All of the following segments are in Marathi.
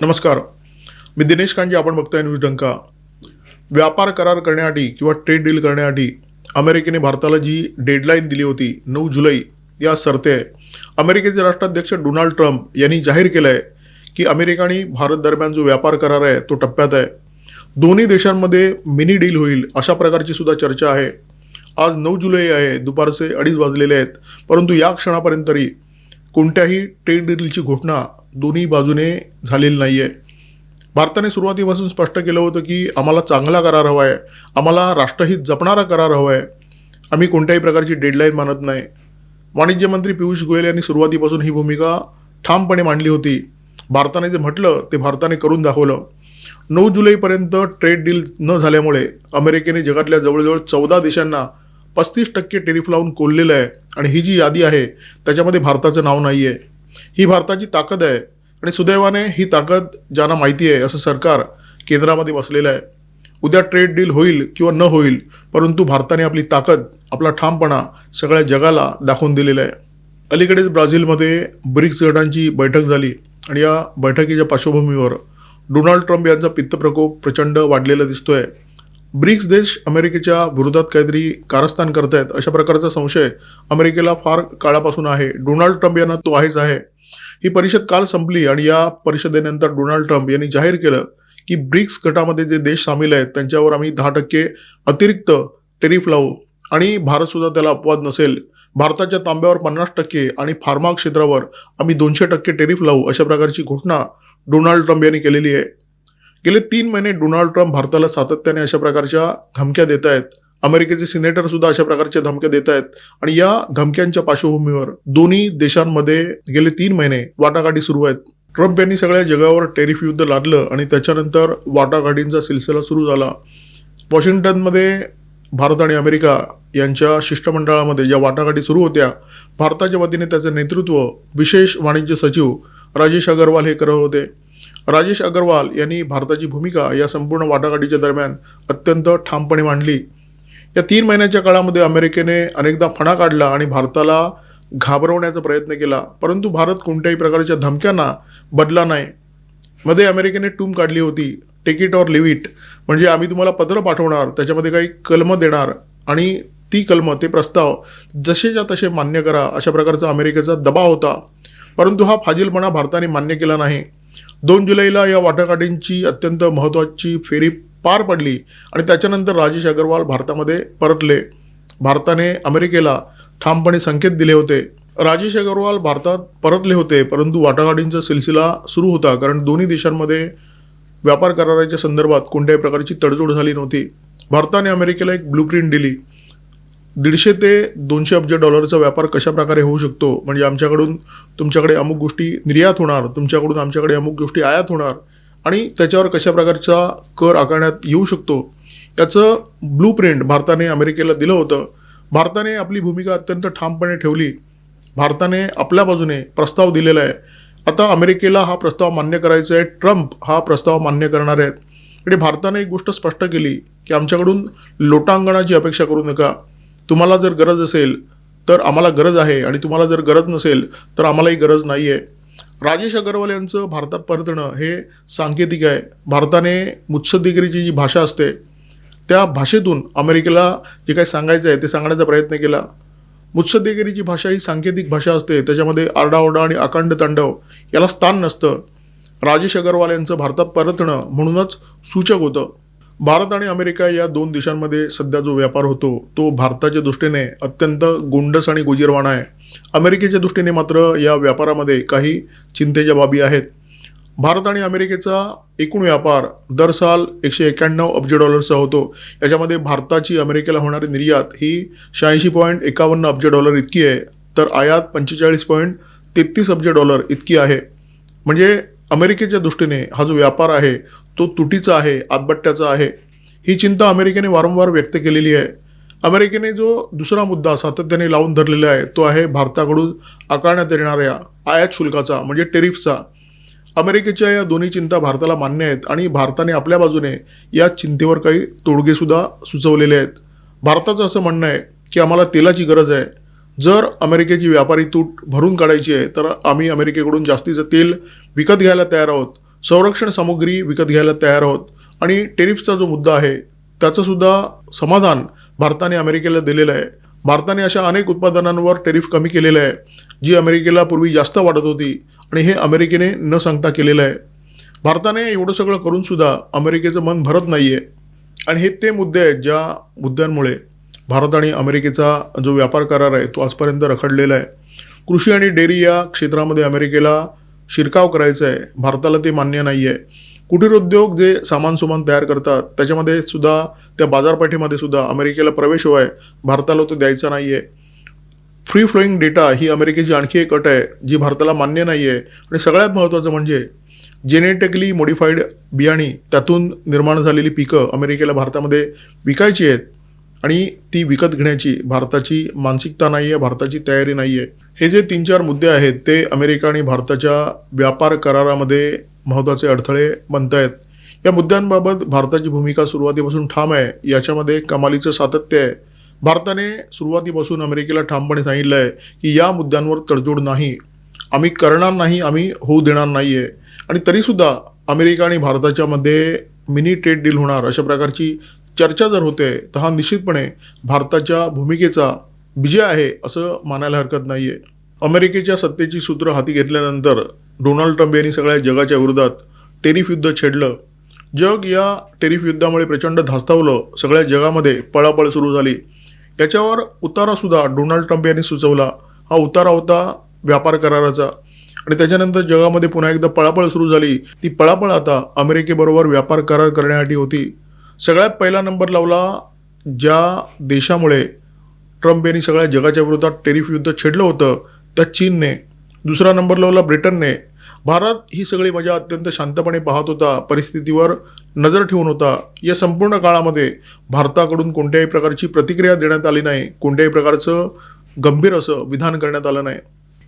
नमस्कार. मी दिनेश कांजी आपण बघताय न्यूज डंका. व्यापार करार करण्यासाठी किंवा ट्रेड डील करण्यासाठी अमेरिकेने भारताला जी डेडलाईन दिली होती नऊ जुलै या सरते आहे अमेरिकेचे राष्ट्राध्यक्ष डोनाल्ड ट्रम्प यांनी जाहीर केलं आहे की अमेरिका आणि भारत दरम्यान जो व्यापार करार आहे तो टप्प्यात आहे. दोन्ही देशांमध्ये मिनी डील होईल अशा प्रकारची सुद्धा चर्चा आहे. आज नऊ जुलै आहे दुपारचे अडीच वाजलेले आहेत परंतु या क्षणापर्यंत तरी कोणत्याही ट्रेड डीलची घोषणा दोन्ही बाजूने झालेली नाही आहे भारताने सुरुवातीपासून स्पष्ट केलं होतं की आम्हाला चांगला करार हवा आहे आम्हाला राष्ट्रहित जपणारा करार हवा आहे आम्ही कोणत्याही प्रकारची डेडलाईन मानत नाही. वाणिज्य मंत्री पियुष गोयल यांनी सुरुवातीपासून ही भूमिका ठामपणे मांडली होती. भारताने जे म्हटलं ते भारताने करून दाखवलं. नऊ जुलैपर्यंत ट्रेड डील न झाल्यामुळे अमेरिकेने जगातल्या जवळजवळ चौदा देशांना पस्तीस टक्के टेरिफ लावून कोललेलं आहे. आणि ही जी यादी आहे त्याच्यामध्ये भारताचं नाव नाही आहे ही भारताची ताकद आहे. आणि सुदैवाने ही ताकद ज्यांना माहिती आहे असं सरकार केंद्रामध्ये बसलेलं आहे. उद्या ट्रेड डील होईल किंवा न होईल परंतु भारताने आपली ताकद आपला ठामपणा सगळ्या जगाला दाखवून दिलेला आहे. अलीकडेच ब्राझीलमध्ये ब्रिक्स गटांची बैठक झाली आणि या बैठकीच्या पार्श्वभूमीवर डोनाल्ड ट्रम्प यांचा पित्तप्रकोप प्रचंड वाढलेला दिसतोय. ब्रिक्स देश अमेरिकेच्या विरोधात काहीतरी कारस्थान करतायत अशा प्रकारचा संशय अमेरिकेला फार काळापासून आहे. डोनाल्ड ट्रम्प यांना तो आहेच आहे. ही परिषद काल संपली आणि या परिषदेनंतर डोनाल्ड ट्रम्प यांनी जाहीर केलं की ब्रिक्स गटामध्ये जे देश सामील आहेत त्यांच्यावर आम्ही दहा टक्के अतिरिक्त टेरिफ लावू. आणि भारतसुद्धा त्याला अपवाद नसेल. भारताच्या तांब्यावर पन्नास टक्के आणि फार्मा क्षेत्रावर आम्ही दोनशे टक्के टेरिफ लावू अशा प्रकारची घोषणा डोनाल्ड ट्रम्प यांनी केलेली आहे. गेले तीन महिने डोनाल्ड ट्रम्प भारताला सातत्याने अशा प्रकारच्या धमक्या देत आहेत. अमेरिकेचे सिनेटर सुद्धा अशा प्रकारच्या धमक्या देत आहेत. आणि या धमक्यांच्या पार्श्वभूमीवर दोन्ही देशांमध्ये गेले तीन महिने वाटाघाटी सुरू आहेत. ट्रम्प यांनी सगळ्या जगावर टेरिफ युद्ध लादलं आणि त्याच्यानंतर वाटाघाटींचा सिलसिला सुरू झाला. वॉशिंग्टनमध्ये भारत आणि अमेरिका यांच्या शिष्टमंडळामध्ये ज्या वाटाघाटी सुरू होत्या भारताच्या वतीने त्याचं नेतृत्व विशेष वाणिज्य सचिव राजेश अगरवाल हे करत होते. राजेश अगरवाल यांनी भारताची भूमिका या संपूर्ण वाटाघाटीच्या दरम्यान अत्यंत ठामपणे मांडली. या तीन महिन्याच्या काळामध्ये अमेरिकेने अनेकदा फणा काढला आणि भारताला घाबरवण्याचा प्रयत्न केला. परंतु भारत कोणत्याही प्रकारच्या धमक्यांना बदला नाही. मध्ये अमेरिकेने टूम काढली होती. Take it or leave it म्हणजे आम्ही तुम्हाला पत्र पाठवणार त्याच्यामध्ये काही कलम देणार आणि ती कलम ते प्रस्ताव जसेच्या तसे मान्य करा अशा प्रकारचा अमेरिकेचा दबाव होता. परंतु हा फाजीलपणा भारताने मान्य केला नाही. दोन जुलैला या वाटाघाटींची अत्यंत महत्त्वाची फेरी पार पडली आणि त्याच्यानंतर राजेश अगरवाल भारतामध्ये परतले. भारताने अमेरिकेला ठामपणे संकेत दिले होते. राजेश अगरवाल भारतात परतले होते परंतु वाटाघाटींचा सिलसिला सुरू होता कारण दोन्ही देशांमध्ये व्यापार कराराच्या संदर्भात कोणत्याही प्रकारची तडजोड झाली नव्हती. भारताने अमेरिकेला एक ब्लूप्रिंट दिली. दीडशे ते दोनशे अब्ज डॉलरचा व्यापार कशा प्रकारे होऊ शकतो? म्हणजे आमच्याकडून तुमच्याकडे अमुक गोष्टी निर्यात होणार तुमच्याकडून आमच्याकडे अमुक गोष्टी आयात होणार आणि त्याच्यावर कशा प्रकारचा कर आकारण्यात येऊ शकतो याचं ब्लू प्रिंट भारताने अमेरिकेला दिलं होतं. भारताने आपली भूमिका अत्यंत ठामपणे ठेवली. भारताने आपल्या बाजूने प्रस्ताव दिलेला आहे. आता अमेरिकेला हा प्रस्ताव मान्य करायचा आहे. ट्रम्प हा प्रस्ताव मान्य करणार आहेत. आणि भारताने एक गोष्ट स्पष्ट केली की आमच्याकडून लोटांगणाची अपेक्षा करू नका. तुम्हाला जर गरज असेल तर आम्हाला गरज आहे. आणि तुम्हाला जर गरज नसेल तर आम्हालाही गरज नाही आहे राजेश अगरवाल यांचं भारतात परतणं हे सांकेतिक आहे. भारताने मुत्सद्दीगिरीची जी भाषा असते त्या भाषेतून अमेरिकेला जे काही सांगायचं आहे ते सांगण्याचा प्रयत्न केला. मुत्सद्देगिरीची भाषा ही सांकेतिक भाषा असते त्याच्यामध्ये आरडाओरडा आणि अखंड तांडव याला स्थान नसतं. राजेश अगरवाल यांचं भारतात परतणं म्हणूनच सूचक होतं. भारत आणि अमेरिका या दोन देशांमध्ये सध्या जो व्यापार होतो तो भारताच्या दृष्टीने अत्यंत गोंडस आणि गुजीरवाणा आहे. अमेरिकेच्या दृष्टीने मात्र या व्यापारामध्ये काही चिंतेच्या बाबी आहेत. भारत आणि अमेरिकेचा एकूण व्यापार दर साल एकशे एक्याण्णव अब्ज डॉलरचा होतो. याच्यामध्ये भारताची अमेरिकेला होणारी निर्यात ही शहाऐंशी पॉईंट एकावन्न अब्ज डॉलर इतकी आहे तर आयात पंचेचाळीस पॉईंट तेहतीस अब्ज डॉलर इतकी आहे. म्हणजे अमेरिकेच्या दृष्टीने हा जो व्यापार आहे तो तुटीचा आहे आतबट्ट्याचा आहे. ही चिंता अमेरिकेने वारंवार व्यक्त केलेली आहे. अमेरिकेने जो दुसरा मुद्दा सातत्याने लावून धरलेला आहे तो आहे भारताकडून आकारण्यात येणाऱ्या आयात शुल्काचा म्हणजे टेरिफचा. अमेरिकेच्या या दोन्ही चिंता भारताला मान्य आहेत आणि भारताने आपल्या बाजूने या चिंतेवर काही तोडगेसुद्धा सुचवलेले आहेत. भारताचं असं म्हणणं आहे की आम्हाला तेलाची गरज आहे. जर अमेरिकेची व्यापारी तूट भरून काढायची आहे तर आम्ही अमेरिकेकडून जास्तीचं तेल विकत घ्यायला तयार आहोत. संरक्षण सामुग्री विकत घ्यायला तयार आहोत. आणि टेरिफचा जो मुद्दा आहे त्याचंसुद्धा समाधान भारताने अमेरिकेला दिलेलं आहे. भारताने अशा अनेक उत्पादनांवर टेरिफ कमी केलेलं आहे जी अमेरिकेला पूर्वी जास्त वाटत होती आणि हे अमेरिकेने न सांगता केलेलं आहे. भारताने एवढं सगळं करूनसुद्धा अमेरिकेचं मन भरत नाही आहे आणि हे ते मुद्दे आहेत ज्या मुद्द्यांमुळे भारत आणि अमेरिकेचा जो व्यापार करार आहे तो आजपर्यंत रखडलेला आहे. कृषी आणि डेअरी या क्षेत्रामध्ये अमेरिकेला शिरकाव करायचा आहे. भारताला ते मान्य नाही आहे कुटीर उद्योग जे सामान सुमान तयार करतात त्याच्यामध्ये सुद्धा त्या बाजारपेठेमध्ये सुद्धा अमेरिकेला प्रवेश हवा आहे. भारताला तो द्यायचा नाही आहे फ्री फ्लोईंग डेटा ही अमेरिकेची आणखी एक अट आहे जी भारताला मान्य नाही आहे आणि सगळ्यात महत्त्वाचं म्हणजे जेनेटिकली मॉडिफाईड बियाणी त्यातून निर्माण झालेली पिकं अमेरिकेला भारतामध्ये विकायची आहेत. आणि ती विकत घेण्याची भारताची मानसिकता नाही आहे भारताची तयारी नाही आहे हे जे तीन चार मुद्दे आहेत ते अमेरिका आणि भारताच्या व्यापार करारामध्ये महत्त्वाचे अडथळे बनत आहेत या मुद्द्यांबाबत भारताची भूमिका सुरुवातीपासून ठाम आहे. याच्यामध्ये कमालीचं सातत्य आहे. भारताने सुरुवातीपासून अमेरिकेला ठामपणे सांगितलं आहे की या मुद्द्यांवर तडजोड नाही. आम्ही करणार नाही आम्ही होऊ देणार नाही आहे आणि तरीसुद्धा अमेरिका आणि भारताच्या मध्ये मिनी ट्रेड डील होणार अशा प्रकारची चर्चा जर होते तर हा निश्चितपणे भारताच्या भूमिकेचा विजय आहे असं मानायला हरकत नाही आहे अमेरिकेच्या सत्तेची सूत्र हाती घेतल्यानंतर डोनाल्ड ट्रम्प यांनी सगळ्या जगाच्या विरोधात टेरिफ युद्ध छेडलं. जग या टेरिफ युद्धामुळे प्रचंड धास्तावलं. सगळ्या जगामध्ये पळापळ सुरू झाली. याच्यावर उतारासुद्धा डोनाल्ड ट्रम्प यांनी सुचवला. हा उतारा होता व्यापार कराराचा. आणि त्याच्यानंतर जगामध्ये पुन्हा एकदा पळापळ सुरू झाली. ती पळापळ आता अमेरिकेबरोबर व्यापार करार करण्यासाठी होती. सगळ्यात पहिला नंबर लावला ज्या देशामुळे ट्रम्प यांनी सगळ्या जगाच्या विरोधात टेरिफ युद्ध छेडलं होतं त्या चीनने. दुसरा नंबर लावला ब्रिटनने. भारत ही सगळी मजा अत्यंत शांतपणे पाहत होता. परिस्थितीवर नजर ठेवून होता. या संपूर्ण काळामध्ये भारताकडून कोणत्याही प्रकारची प्रतिक्रिया देण्यात आली नाही. कोणत्याही प्रकारचं गंभीर असं विधान करण्यात आलं नाही.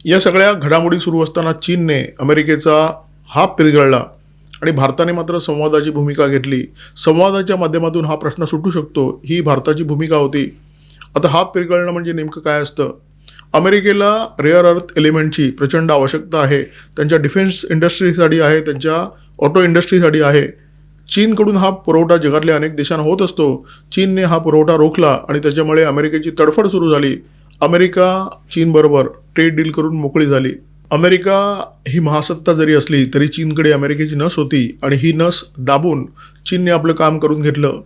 या सगळ्या घडामोडी सुरू असताना चीनने अमेरिकेचा हात पिरघळला आणि भारताने मात्र संवादाची भूमिका घेतली. संवादाच्या माध्यमातून हा प्रश्न सुटू शकतो. ही भारताची भूमिका होती. आता हात पिरघळणं म्हणजे नेमकं काय असतं? अमेरिकेला रेअर अर्थ एलिमेंटची प्रचंड आवश्यकता आहे. त्यांच्या डिफेन्स इंडस्ट्रीसाठी आहे त्यांच्या ऑटो इंडस्ट्रीसाठी आहे. चीनकडून हा पुरवठा जगातल्या अनेक देशांना होत असतो. चीनने हा पुरवठा रोखला आणि त्याच्यामुळे अमेरिकेची तडफड सुरू झाली. अमेरिका चीनबरोबर ट्रेड डील करून मोकळी झाली. अमेरिका ही महासत्ता जरी असली तरी चीनकडे अमेरिकेची नस होती आणि ही नस दाबून चीनने आपलं काम करून घेतलं.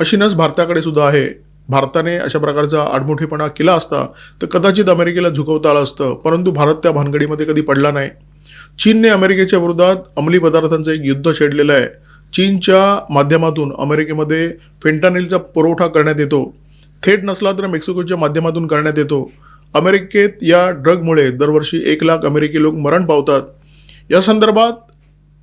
अशी नस भारताकडे सुद्धा आहे. भारताने अशा प्रकारचा आडमुठेपणा केला असता तर कदाचित अमेरिकेला झुकवता आलं असतं. परंतु भारत त्या भानगडीमध्ये कधी पडला नाही. चीनने अमेरिकेच्या विरोधात अंमली पदार्थांचं एक युद्ध छेडलेलं आहे. चीनच्या माध्यमातून अमेरिकेमध्ये फेंटानिलचा पुरवठा करण्यात येतो. थेट नसला तर मेक्सिकोच्या माध्यमातून करण्यात येतो. अमेरिकेत या ड्रगमुळे दरवर्षी एक लाख अमेरिकी लोक मरण पावतात. या संदर्भात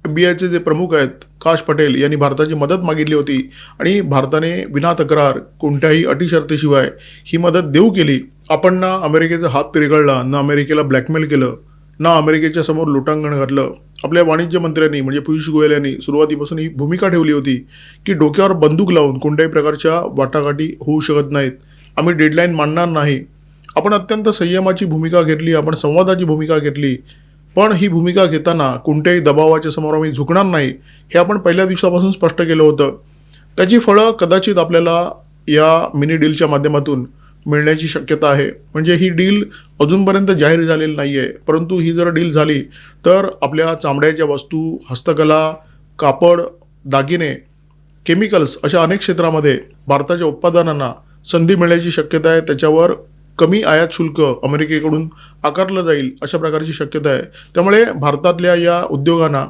बी आयचे जे प्रमुख आहेत काश पटेल यांनी भारताची मदत मागितली होती आणि भारताने विना तक्रार कोणत्याही अटीशर्तीशिवाय ही मदत देऊ केली. आपण ना अमेरिकेचा हात पिरगळला ना अमेरिकेला ब्लॅकमेल केलं ना अमेरिकेच्या समोर लोटांगण घातलं. आपल्या वाणिज्य मंत्र्यांनी म्हणजे पियुष गोयल यांनी सुरुवातीपासून ही भूमिका ठेवली होती की डोक्यावर बंदूक लावून कोणत्याही प्रकारच्या वाटाघाटी होऊ शकत नाहीत. आम्ही डेडलाईन मांडणार नाही. आपण अत्यंत संयमाची भूमिका घेतली आपण संवादाची भूमिका घेतली. पण ही भूमिका घेताना कोणत्याही दबावाच्या समोर आम्ही झुकणार नाही हे आपण पहिल्या दिवसापासून स्पष्ट केलं होतं. त्याची फळं कदाचित आपल्याला या मिनी डीलच्या माध्यमातून मिळण्याची शक्यता आहे. म्हणजे ही डील अजूनपर्यंत जाहीर झालेली नाही आहे परंतु ही जर डील झाली तर आपल्या चामड्याच्या वस्तू हस्तकला कापड दागिने केमिकल्स अशा अनेक क्षेत्रामध्ये भारताच्या उत्पादनांना संधी मिळण्याची शक्यता आहे. त्याच्यावर कमी आयात शुल्क अमेरिकेकडून आकारलं जाईल अशा प्रकारची शक्यता आहे. त्यामुळे भारतातल्या या उद्योगांना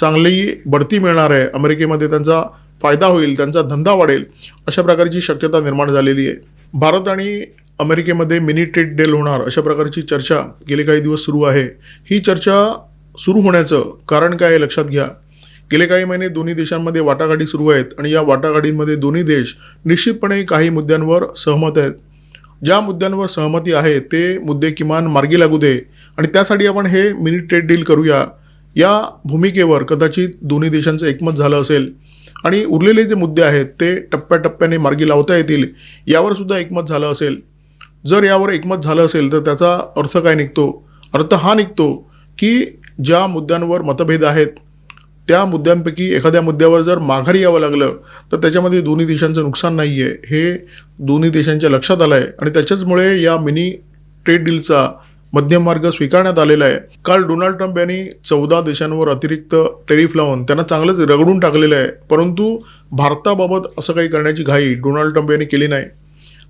चांगली बढती मिळणार आहे. अमेरिकेमध्ये त्यांचा फायदा होईल त्यांचा धंदा वाढेल अशा प्रकारची शक्यता निर्माण झालेली आहे. भारत आणि अमेरिकेमध्ये मिनी ट्रेड डेल होणार अशा प्रकारची चर्चा गेले काही दिवस सुरू आहे. ही चर्चा सुरू होण्याचं कारण काय आहे लक्षात घ्या. गेले काही महिने दोन्ही देशांमध्ये वाटाघाटी सुरू आहेत आणि या वाटाघाटींमध्ये दोन्ही देश निश्चितपणे काही मुद्द्यांवर सहमत आहेत. ज्या मुद्द्यांवर सहमती आहे ते मुद्दे किमान मार्गी लागू दे आणि त्यासाठी आपण हे मिनी ट्रेड डील करूया. या भूमिकेवर कदाचित दोन्ही देशांचं एकमत झालं असेल आणि उरलेले जे मुद्दे आहेत ते टप्प्याटप्प्याने मार्गी लावता येतील यावर सुद्धा एकमत झालं असेल. जर यावर एकमत झालं असेल तर त्याचा अर्थ काय निघतो? अर्थ हा निघतो की ज्या मुद्द्यांवर मतभेद आहेत त्या मुद्द्यांपैकी एखाद्या मुद्द्यावर जर माघारी यावं लागलं तर त्याच्यामध्ये दोन्ही देशांचं नुकसान नाही आहे हे दोन्ही देशांच्या लक्षात आलं आहे आणि त्याच्याचमुळे या मिनी ट्रेड डीलचा मध्यम मार्ग स्वीकारण्यात आलेला आहे. काल डोनाल्ड ट्रम्प यांनी चौदा देशांवर अतिरिक्त टेरिफ लावून त्यांना चांगलंच रगडून टाकलेलं आहे. परंतु भारताबाबत असं काही करण्याची घाई डोनाल्ड ट्रम्प यांनी केली नाही.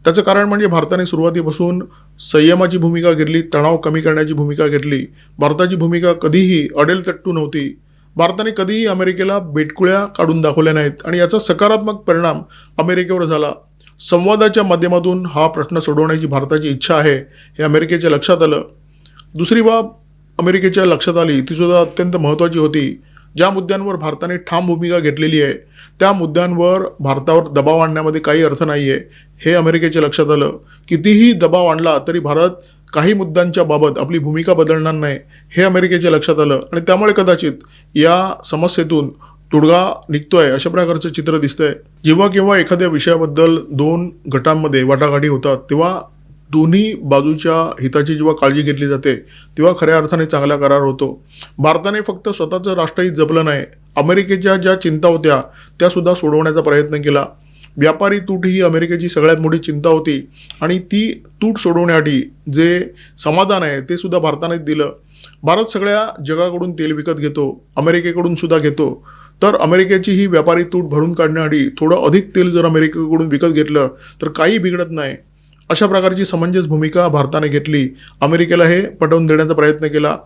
त्याचं कारण म्हणजे भारताने सुरुवातीपासून संयमाची भूमिका घेतली तणाव कमी करण्याची भूमिका घेतली. भारताची भूमिका कधीही अडेल तट्टू नव्हती. भारताने कधीही अमेरिकेला बेटकुळ्या काढून दाखवल्या नाहीत. आणि याचा सकारात्मक परिणाम अमेरिकेवर झाला. संवादाच्या माध्यमातून हा प्रश्न सोडवण्याची भारताची इच्छा आहे हे अमेरिकेच्या लक्षात आलं. दुसरी बाब अमेरिकेच्या लक्षात आली ती सुद्धा अत्यंत महत्त्वाची होती. ज्या मुद्द्यांवर भारताने ठाम भूमिका घेतलेली आहे त्या मुद्द्यांवर भारतावर दबाव आणण्यामध्ये काही अर्थ नाही आहे हे अमेरिकेच्या लक्षात आलं. कितीही दबाव आणला तरी भारत काही मुद्द्यांच्या बाबत आपली भूमिका बदलणार नाही हे अमेरिकेच्या लक्षात आलं. आणि त्यामुळे कदाचित या समस्येतून तोडगा निघतोय अशा प्रकारचं चित्र दिसतंय. जेव्हा केव्हा एखाद्या विषयाबद्दल दोन गटांमध्ये वाटाघाटी होतात तेव्हा दोन्ही बाजूच्या हिताची जेव्हा काळजी घेतली जाते तेव्हा खऱ्या अर्थाने चांगला करार होतो. भारताने फक्त स्वतःचं राष्ट्रहित जपलं नाही अमेरिकेच्या ज्या चिंता होत्या त्यासुद्धा सोडवण्याचा प्रयत्न केला. व्यापारी तूट ही अमेरिकेची सगळ्यात मोठी चिंता होती. आणि ती तूट सोडवण्यासाठी जे समाधान आहे ते सुद्धा भारतानेच दिलं. भारत सगळ्या जगाकडून तेल विकत घेतो अमेरिकेकडून सुद्धा घेतो. तर अमेरिकेची ही व्यापारी तूट भरून काढण्यासाठी थोडं अधिक तेल जर अमेरिकेकडून विकत घेतलं तर काही बिघडत नाही. अशा प्रकारची समंजस भूमिका भारताने घेतली. अमेरिकेला हे पटवून देण्याचा प्रयत्न केला.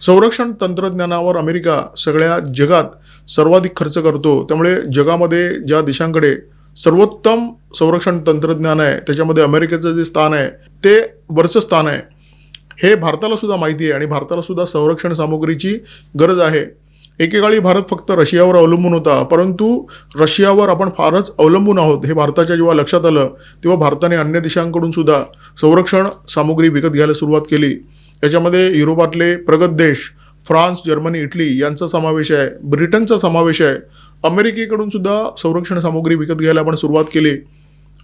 संरक्षण तंत्रज्ञानावर अमेरिका सगळ्या जगात सर्वाधिक खर्च करतो. त्यामुळे जगामध्ये ज्या देशांकडे सर्वोत्तम संरक्षण तंत्रज्ञान आहे त्याच्यामध्ये अमेरिकेचं जे स्थान आहे ते वरचं स्थान आहे. हे भारताला सुद्धा माहिती आहे आणि भारताला सुद्धा संरक्षण सामुग्रीची गरज आहे. एकेकाळी भारत फक्त रशियावर अवलंबून होता परंतु रशियावर आपण फारच अवलंबून आहोत हे भारताच्या जेव्हा लक्षात आलं तेव्हा भारताने अन्य देशांकडून सुद्धा संरक्षण सामुग्री विकत घ्यायला सुरुवात केली. याच्यामध्ये युरोपातले प्रगत देश फ्रान्स जर्मनी इटली यांचा समावेश आहे ब्रिटनचा समावेश आहे. अमेरिकेकडून सुद्धा संरक्षण सामुग्री विकत घ्यायला आपण सुरुवात केली.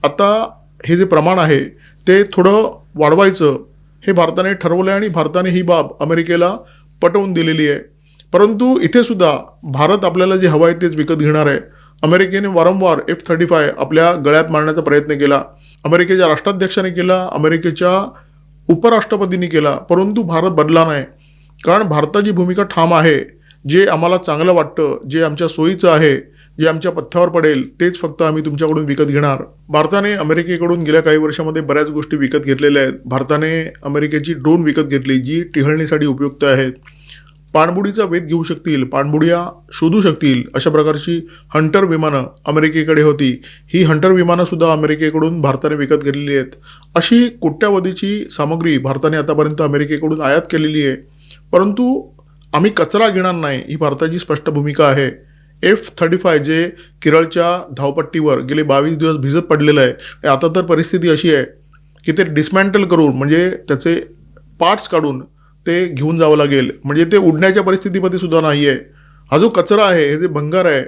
आता हे जे प्रमाण आहे ते थोडं वाढवायचं हे भारताने ठरवलं आहे आणि भारताने ही बाब अमेरिकेला पटवून दिलेली आहे. परंतु इथे सुद्धा भारत आपल्याला जे हवं आहे तेच विकत घेणार आहे. अमेरिकेने वारंवार एफ थर्टी फाय आपल्या गळ्यात मारण्याचा प्रयत्न केला. अमेरिकेच्या राष्ट्राध्यक्षाने केला अमेरिकेच्या उपराष्ट्रपतींनी केला. परंतु भारत बदला नाही. कारण भारताची भूमिका ठाम आहे. जे आम्हाला चांगलं वाटतं जे आमच्या सोयीचं आहे जे आमच्या पथ्यावर पडेल तेच फक्त आम्ही तुमच्याकडून विकत घेणार. भारताने अमेरिकेकडून गेल्या काही वर्षामध्ये बऱ्याच गोष्टी विकत घेतलेल्या आहेत. भारताने अमेरिकेची ड्रोन विकत घेतली जी टिहळणीसाठी उपयुक्त आहेत पाणबुडीचा वेध घेऊ शकतील पाणबुड्या शोधू शकतील अशा प्रकारची हंटर विमानं अमेरिकेकडे होती. ही हंटर विमानंसुद्धा अमेरिकेकडून भारताने विकत घेतलेली आहेत. अशी कोट्यावधीची सामग्री भारताने आतापर्यंत अमेरिकेकडून आयात केलेली आहे. परंतु आम्ही कचरा घेणार नाही ही भारताची स्पष्ट भूमिका आहे. एफ थर्टी फाय जे केरळच्या धावपट्टीवर गेले बावीस दिवस भिजत पडलेलं आहे आता तर परिस्थिती अशी आहे की ते डिस्मॅन्टल करून म्हणजे त्याचे पार्ट्स काढून ते घेऊन जावं लागेल. म्हणजे ते उडण्याच्या परिस्थितीमध्ये सुद्धा नाही आहे. हा जो कचरा आहे हे जे भंगार आहे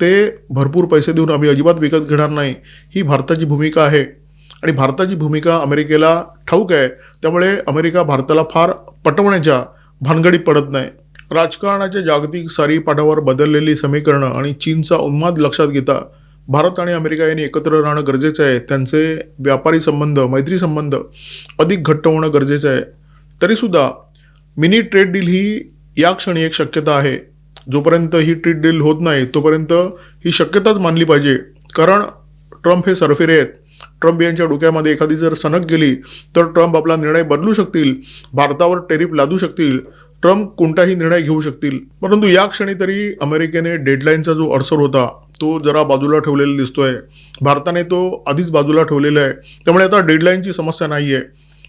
ते भरपूर पैसे देऊन आम्ही अजिबात विकत घेणार नाही ही भारताची भूमिका आहे. आणि भारताची भूमिका अमेरिकेला ठाऊक आहे त्यामुळे अमेरिका भारताला फार पटवण्याच्या भानगडीत पडत नाही. राजकारणाच्या जागतिक सारीपाठावर बदललेली समीकरणं आणि चीनचा उन्माद लक्षात घेता भारत आणि अमेरिका यांनी एकत्र राहणं गरजेचं आहे. त्यांचे व्यापारी संबंध मैत्री संबंध अधिक घट्ट होणं गरजेचं आहे. तरीसुद्धा मिनी ट्रेड डील ही या क्षणी एक शक्यता आहे. जोपर्यंत ही ट्रेड डील होत नाही तोपर्यंत ही शक्यताच मानली पाहिजे. कारण ट्रम्प हे सरफिरे आहेत. ट्रम्प यांच्या डोक्यामध्ये एखादी जर सनक गेली तर ट्रम्प आपला निर्णय बदलू शकतील भारतावर टेरिफ लादू शकतील ट्रम्प कोणताही निर्णय घेऊ शकतील. परंतु या क्षणी तरी अमेरिकेने डेडलाईनचा जो अडसर होता तो जरा बाजूला ठेवलेला दिसतोय. भारताने तो आधीच बाजूला ठेवलेला आहे. त्यामुळे आता डेडलाईनची समस्या नाही आहे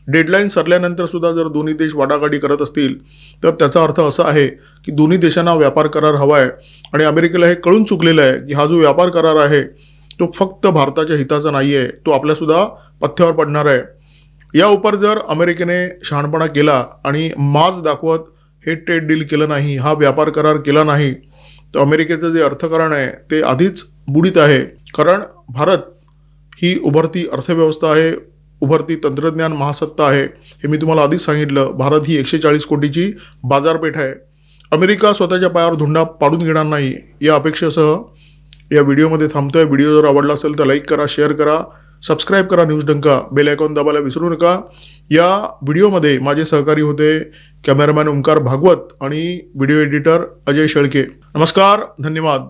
डेडलाईन सरल्यानंतर सुद्धा जर दोन्ही देश वाटाघाटी करत असतील तर त्याचा अर्थ असा आहे की दोन्ही देशांना व्यापार करार हवा आहे आणि अमेरिकेला हे कळून चुकलेलं आहे की हा जो व्यापार करार आहे तो फक्त भारताच्या हिताचा नाही आहे तो आपल्यासुद्धा पथ्यावर पडणार आहे. या उपर जर अमेरिकेने शहाणपणा केला आणि माज दाखवत हे ट्रेड डील केलं नाही हा व्यापार करार केला नाही तर अमेरिकेचं जे अर्थकारण आहे ते आधीच बुडीत आहे. कारण भारत ही उभरती अर्थव्यवस्था आहे उभरती तंत्रज्ञान महासत्ता आहे. हे मी तुम्हाला आधीच सांगितलं भारत ही एकशे चाळीस कोटीची बाजारपेठ आहे. अमेरिका स्वतःच्या पायावर धुंडा पाडून घेणार नाही या अपेक्षेसह या व्हिडिओमध्ये थांबतोय. व्हिडिओ जर आवडला असेल तर लाईक करा शेअर करा सबस्क्राईब करा न्यूज डंका बेल आयकॉन दाबायला विसरू नका. या व्हिडिओमध्ये माझे सहकारी होते कॅमेरामॅन ओंकार भागवत आणि व्हिडिओ एडिटर अजय शेळके. नमस्कार धन्यवाद.